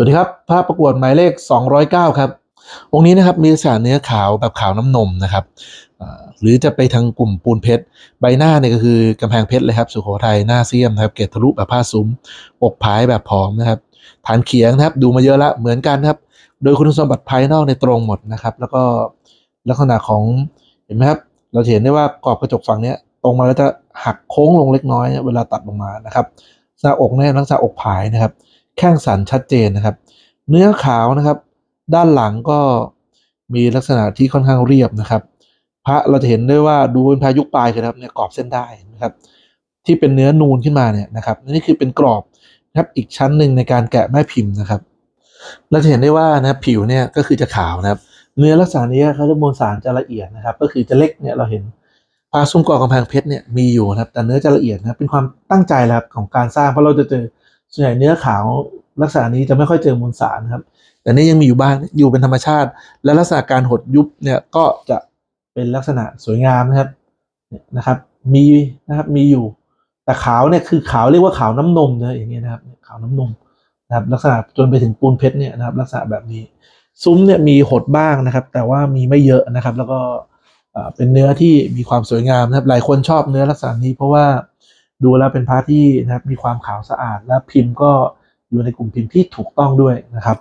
สวัสดีครับภาพประกวดหมายเลข 209 ครับองค์นี้นะครับมีลักษณะเนื้อขาวแบบขาวน้ำนมนะครับหรือจะไปทางกลุ่มปูนเพชร ใบหน้าเนี่ยก็คือกำแพงเพชรเลยครับสุโขทัยหน้าเสียมนะครับเกตทะลุแบบผ้าซุ้มอกผายแบบผอมนะครับฐานเขียงนะครับดูมาเยอะละเหมือนกันครับโดยคุณสมบัติภายนอกในตรงหมดนะครับ แล้วก็ลักษณะของเห็นไหมครับเราเห็นได้ว่ากรอบกระจกฝั่งนี้ตรงมาแล้วจะหักโค้งลงเล็กน้อยเวลาตัดลงมานะครับหน้าอกเนี่ยลักษณะอกผายนะครับ แข้งสันชัดเจนนะครับ เนื้อขาวนะครับ ด้านหลังก็มีลักษณะที่ค่อนข้างเรียบนะครับ พระเราจะเห็นได้ว่าดูเป็นพายุปลายคือครับเนี่ยกรอบเส้นได้นะครับ ที่เป็นเนื้อนูนขึ้นมาเนี่ยนะครับนี่คือเป็นกรอบนะครับอีกชั้นหนึ่งในการแกะแม่พิมพ์นะครับ เราจะเห็นได้ว่านะผิวเนี่ยก็คือจะขาวนะครับ เนื้อลักษณะนี้เขาเรียกมวลสารจะละเอียดนะครับ ก็คือจะเล็กเนี่ยเราเห็นพาซุ้มกรอกกำแพงเพชรเนี่ยมีอยู่นะครับ แต่เนื้อจะละเอียดนะเป็นความตั้งใจแล้วครับของการสร้างเพราะเราจะเจอ ส่วนใหญ่เนื้อขาวลักษณะนี้จะไม่ค่อยเจอมวลสารครับ แต่นี่ยังมีอยู่บ้างอยู่เป็นธรรมชาติ และลักษณะการหดยุบเนี่ยก็จะเป็นลักษณะสวยงามนะครับนะครับ มีนะครับมีอยู่ แต่ขาวเนี่ยคือขาวเรียกว่าขาวน้ำนมนะอย่างเงี้ยนะครับขาวน้ำนมนะครับลักษณะจนไปถึงปูนเพชรเนี่ยนะครับ ลักษณะแบบนี้ ซุ้มเนี่ยมีหดบ้างนะครับ แต่ว่ามีไม่เยอะนะครับ แล้วก็เป็นเนื้อที่มีความสวยงามนะครับ หลายคนชอบเนื้อลักษณะนี้เพราะว่า ดูแล้วเป็นพระที่นะครับมีความขาวสะอาดและพิมพ์ก็อยู่ในกลุ่มพิมพ์ที่ถูกต้องด้วยนะครับ